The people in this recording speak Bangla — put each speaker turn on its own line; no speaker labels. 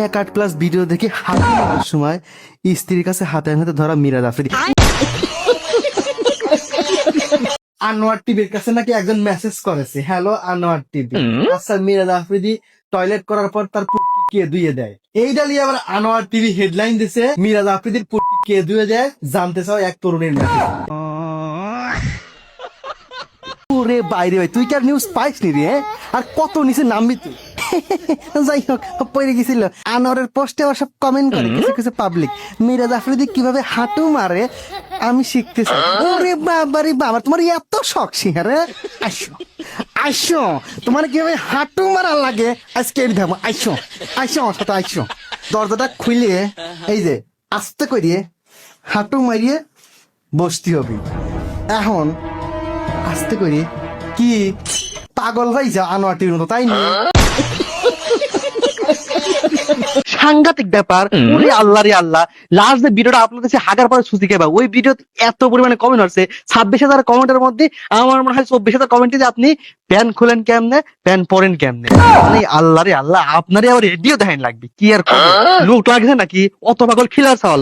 এক আট প্লাস ভিডিও দেখে হাতে সময় স্ত্রীর কাছে হাতে হাতে ধরা মিরাজ আফ্রিদি আনোয়ার টিভির কাছে নাকি একজন মেসেজ করেছে হ্যালো আনোয়ার টিভি। আচ্ছা মিরাজ আফ্রিদি টয়লেট করার পর তার কে ধুয়ে দেয়? এইটা নিয়ে আবার আনোয়ার টিভি হেডলাইন দিছে মিরাজ আফ্রিদির পুটকি কে ধুয়ে দেয়? জানতে চাও এক তরুণীর মেসেজ ওরে বাইরে ভাই তুই কি আর নিউজ পাইস নি রে আর কত নিচে নামবি তুই? যাই হোক পড়ে গেছিল। আনোয়ারের পোস্টে আবার সব কমেন্ট করে কিছু কিছু পাবলিক মিরাজ আফ্রিদি কীভাবে হাঁটু মারে আমি শিখতে চাই ওরে বাবা রে বাবা তোমার এত শখ সিহারে আসো আসো তোমার কীভাবে হাঁটু মারা লাগে আজকে এর ধামো আইসো আইসো আমার সাথে আইসো। দরজাটা খুলে এই যে আস্তে করিয়ে হাঁটু মারিয়ে বসতে হবে। এখন আস্তে করে কি পাগল হয়ে যা আনোয়ারটির মতো তাই না? সাংঘাতিক ব্যাপার। ওরে আল্লাহ রে আল্লাহ। লাস্ট যে ভিডিওটা আপলোড হয়েছে হাগার পরে সুজি কেবা ওই ভিডিও এত পরিমাণে কমেন্ট হচ্ছে ছাব্বিশ হাজার কমেন্টের মধ্যে আমার মনে হয় চব্বিশ হাজার কমেন্টে যে আপনি প্যান খোলেন কেমনে প্যান পরেন কেমনে। মানে আল্লাহ রে আল্লাহ আপনারই আবার রেডিও দেখেন লাগবে। কি আর? লোক লাগছে নাকি? অত পাগল খিলার চাওয়াল